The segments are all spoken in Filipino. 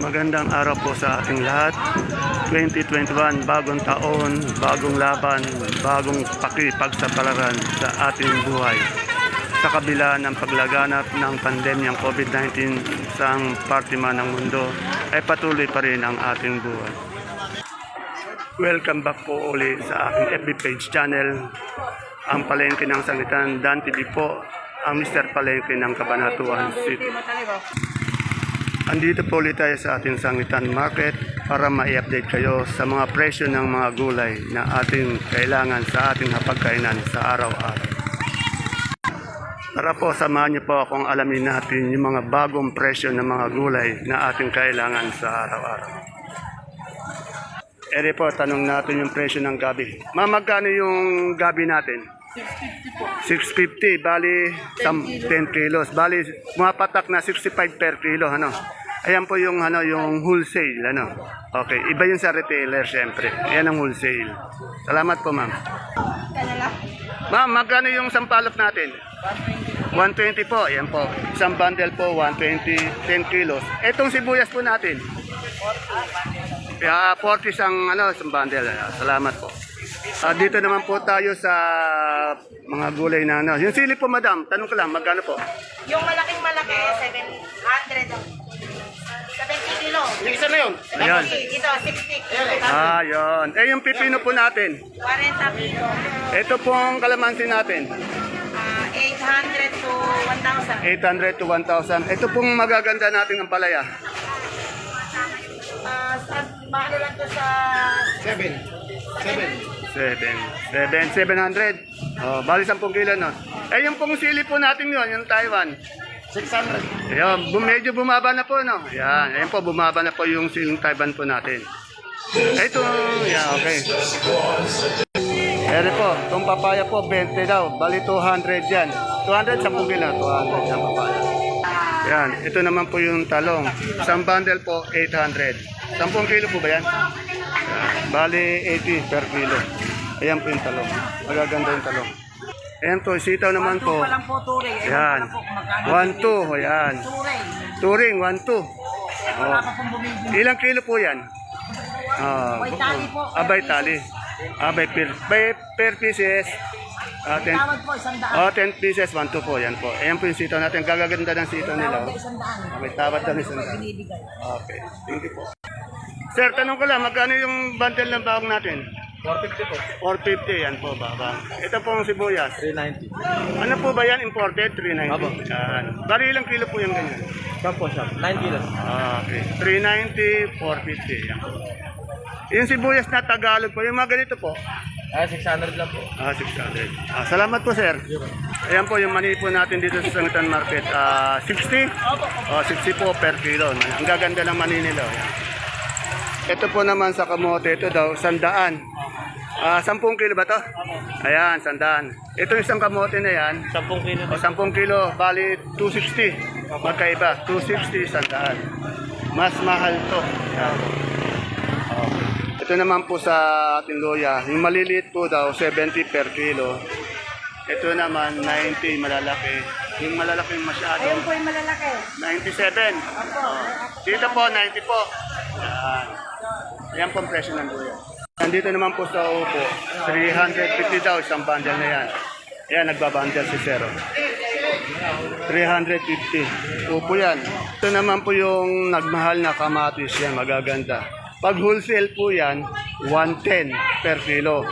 Magandang araw po sa ating lahat. 2021, bagong taon, bagong laban, bagong pakipagsapalaran sa ating buhay. Sa kabila ng paglaganap ng pandemyang COVID-19 sa parte man ng mundo, ay patuloy pa rin ang ating buhay. Welcome back po uli sa aking FB page channel. Ang palengke ng sangitan, Dan TV po, ang Mr. Palengke ng Cabanatuan City. Andito po ulit tayo sa ating sangitan market para ma-update kayo sa mga presyo ng mga gulay na ating kailangan sa ating hapagkainan sa araw-araw. Tara po, samahan niyo po akong alamin natin yung mga bagong presyo ng mga gulay na ating kailangan sa araw-araw. Ere po, tanong natin yung presyo ng gabi. Ma'am, magkano yung gabi natin? 650, bali 10 kilos. Bali, mapatak na 65 per kilo, ano. Ayan po yung ano, yung wholesale, ano. Okay, iba yung sa retailer syempre. Ayan ang wholesale. Salamat po, ma'am. Ma'am, magkano yung sampalok natin? 120 po, ayan po. Isang bundle po, 120, 10 kilos. Etong sibuyas po natin. Kaya 40 isang ano, isang bundle. Ah, Salamat po. Ah, dito naman po tayo sa mga gulay na ano. Yung sili po, madam, tanong ko lang, magkano po? Yung malaking malaki, 700. 70 kilo. Yung isa na yun. Ayan. Ito, 60. Ah, yun. Eh, yung pipino po natin. 40 kilo. Ito po ang kalamansi natin. Ah, 800 to 1,000. 800 to 1,000. Ito pong magaganda natin ang palaya. Ah, sa, paano lang to sa... Seven. Seven. 7. 7, 700. Oh, bali 10 kilo, no? Eh, yung pong sili po natin yun, yung Taiwan. 600. Ayun, bu- medyo bumaba na po, no? Yan, ayun po, bumaba na po yung siling Taiwan po natin. Ito, yan, okay. Ere po, itong papaya po, 20 daw. Bali 200 yan. 200, 10 kilo, 200 yung papaya. Yan, ito naman po yung talong. Isang bundle po, 800. 10 kilo po ba yan? Yan, bali 80 per kilo. Ayan po yung talong. Magaganda yung talong. Ayan po, sitaw naman po. Po turing. Eh, Yan. po kung magkano. 1, 2, ayan. Turing. Turing, 1, 2. Wala pa pong bumibili. Ilang kilo po yan? Ah, May tali po. abay tali. Abay per, by, per pieces. Ah, 10, Tawad po, isang daan. oh, 10 pieces, 1, 2 po. Yan po. Ayan po yung sitaw natin. Gagaganda ng sitaw nila. Tawad oh. na isang daan. Ah, May tawad kami sa Binibigay. Okay. Thank you po. Sir, tanong ko lang, magkano yung bundle ng bawang natin? 450 po. 450, yan po, baba. Ito pong sibuyas. 390. Ano po ba yan? Imported? 390. Apo. Yan. Bari ilang kilo po yung ganyan? Shop po shop. 9 kilos. Ah, okay. 390, 450. Yan. Yung sibuyas na Tagalog po, yung mga ganito po. Ah, 600 lang po. Ah, 600. Ah, salamat po, sir. Ayan po yung mani po natin dito sa Sangitan Market. Ah, 60? Oh, 60 po per kilo. Ang gaganda ng mani nila. Ayan. Ito po naman sa kamote, ito daw, sandaan. Ah, 10 kilo ba to? Ayan, sandaan. Ito yung isang kamote na yan. 10 kilo. O 10 kilo, bali 260. Magkaiba, 260 sandaan. Mas mahal to. Yan. Okay. Ito naman po sa ating loya, yung maliliit po daw, 70 per kilo. Ito naman, 90 malalaki. Yung malalaki masyado, Ayun po yung malalaki. 97. Oh. Dito po, 90 po. Yan. Po ang presyo ng luya. Nandito naman po sa upo, 350 daw isang bundle na yan. Yan, nagbabundle si Zero. 350. Upo yan. Ito naman po yung nagmahal na kamatis yan, magaganda. Pag wholesale po yan, 110 per kilo.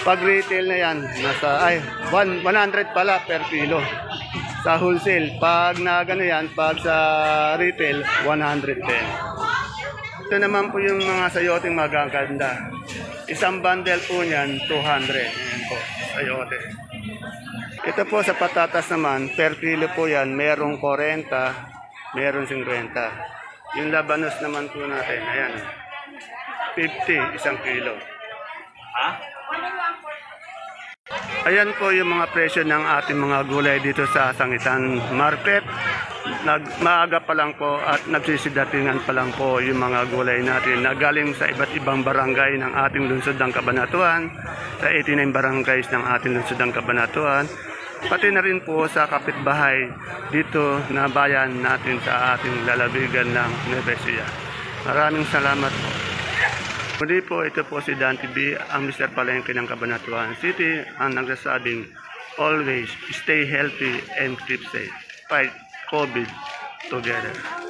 Pag retail na yan, nasa, ay, 1, 100 pala per kilo. Sa wholesale, pag na gano yan, pag sa retail, 110. Ito naman po yung mga sayoting magaganda. Isang bundle po niyan, 200. Ayan po, sayote. Ito po sa patatas naman, per kilo po yan, merong 40, merong 50. Yung labanos naman po natin, ayan, 50 isang kilo. Ayan po yung mga presyo ng ating mga gulay dito sa Sangitan Market. Nag, maaga pa lang po at nagsisidatingan pa lang po yung mga gulay natin na galing sa iba't ibang barangay ng ating lungsod ng Kabanatuan, sa 89 barangays ng ating lungsod ng Kabanatuan, pati na rin po sa kapitbahay dito na bayan natin sa ating lalabigan ng Nueva Ecija. Maraming salamat po. Muli po, ito po si Dan TV, ang Mr. Palengke ng Cabanatuan City, ang nagsasabing, always stay healthy and keep safe. Fight COVID together.